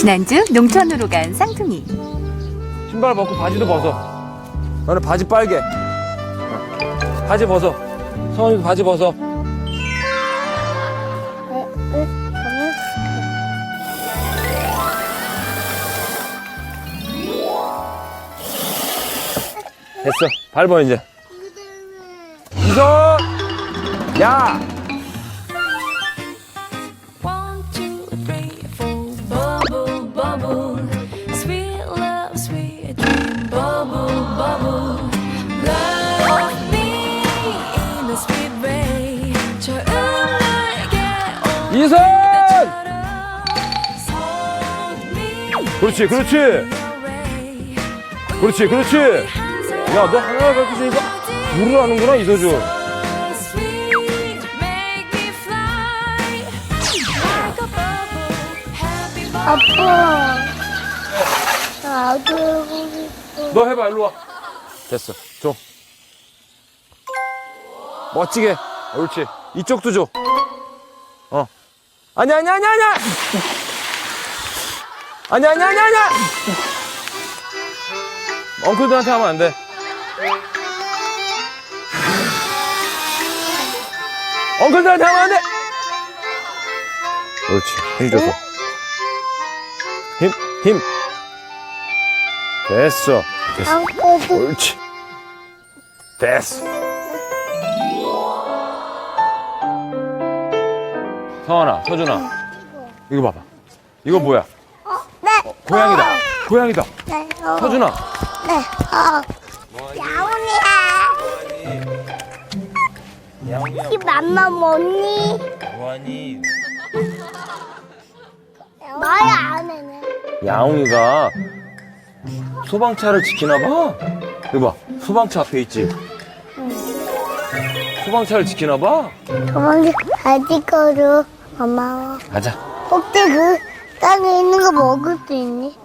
지난주 농촌으로 간 쌍둥이. 신발 벗고 바지도 벗어. 너는 바지 빨개. 어. 바지 벗어. 성원이도 바지 벗어. 됐어. 밟아 이제. 이선. 야. 이선. 그렇지, 그렇지. 그렇지, 그렇지. 야, 너 하나 갖고 있으니까 물을 하는구나, 이서준. 아빠. 나도 해보고 싶어. 너 해봐, 일로 와. 됐어. 줘. 멋지게. 옳지. 이쪽도 줘. 어. 아니야, 아니야, 아니야, 아니야! 아니야, 아니야, 아니야, 아니야! 엉클들한테 하면 안 돼. 엉클들한테 하면 안 돼! 옳지. 힘 줘서. 힘, 힘. 됐어. 됐어. 옳지. 됐어. 성환아, 서준아. 이거 봐봐. 이거 뭐야? 네. 고양이다. 고양이다. 네. 어. 서준아. 네. 어. 야옹이야. 이 맘마 뭐니? 뭐하니? 말 안 해네. 야옹이가 소방차를 지키나 봐. 이거 봐. 소방차 앞에 있지. 소방차를 지키나 봐. 도망치 가지거루 고마워. 가자. 혹시 그 땅에 있는 거 먹을 수 있니?